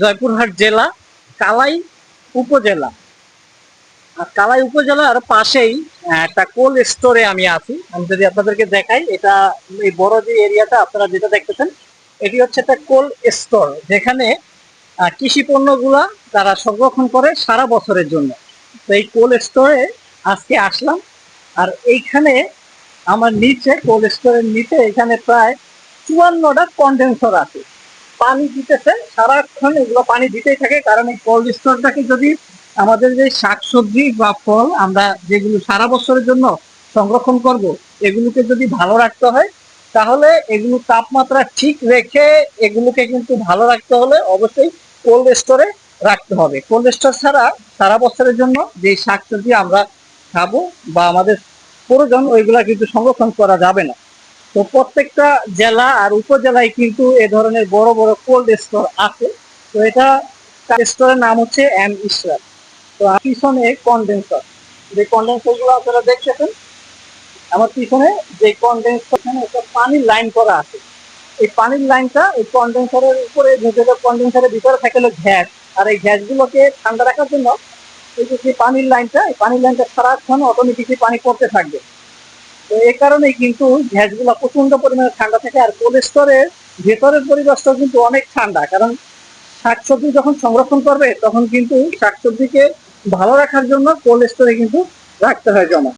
জয়পুরহাট জেলা, কালাই উপজেলা। আর কালাই উপজেলার পাশেই একটা কোল্ড স্টোরে আমি আছি। আমি যদি আপনাদেরকে দেখাই, এটা এই বড় যে এরিয়াটা, আপনারা যেটা দেখতেছেন, এটি হচ্ছে একটা কোল্ড স্টোর, যেখানে কৃষি পণ্যগুলা তারা সংরক্ষণ করে সারা বছরের জন্য। তো এই কোল্ড স্টোরে আজকে আসলাম। আর এইখানে আমার নিচে কোল্ড স্টোরের নিচে এখানে প্রায় চুয়ান্নটা কন্ডেন্সার আছে। পানি দিতেছে, সারাক্ষণ এগুলো পানি দিতেই থাকে, কারণ এই কোল্ড স্টোরটাকে যদি আমাদের যে শাকসবজি বা ফল আমরা যেগুলো সারা বছরের জন্য সংরক্ষণ করব, এগুলোকে যদি ভালো রাখতে হয়, তাহলে এগুলো তাপমাত্রা ঠিক রেখে এগুলোকে কিন্তু ভালো রাখতে হলে অবশ্যই কোল্ড স্টোরে রাখতে হবে। কোল্ড স্টোর ছাড়া সারা বছরের জন্য যে শাকসবজি আমরা খাব বা আমাদের প্রয়োজন, ওইগুলা কিন্তু সংরক্ষণ করা যাবে না। তো প্রত্যেকটা জেলা আর উপজেলায় কিন্তু এ ধরনের বড় বড় কোল্ড স্টোর আছে। তো এটা স্টোরের নাম হচ্ছে এম ইসরাত তো পিছনে কন্ডেন্সার যে কন্ডেন্সারগুলো আপনারা দেখতেছেন আমার পিছনে যে কন্ডেন্সার একটা পানির লাইন করা আছে। এই পানির লাইনটা এই কন্ডেন্সারের উপরে যেটা কন্ডেন্সারের ভিতরে থাকে হলো গ্যাস। আর এই গ্যাসগুলোকে ঠান্ডা রাখার জন্য এই যে যে পানির লাইনটা এই পানির লাইনটা সারাক্ষণ অটোমেটিকলি পানি পড়তে থাকবে। তো এই কারণেই কিন্তু গ্যাসগুলো প্রচণ্ড পরিমাণে ঠান্ডা থাকে আর কোল্ড স্টোরের ভেতরের পরিবেশটা কিন্তু অনেক ঠান্ডা। কারণ শাকসবজি যখন সংরক্ষণ করবে তখন কিন্তু শাকসবজিকে ভালো রাখার জন্য কোল্ড স্টোরে কিন্তু রাখতে হয় জমা।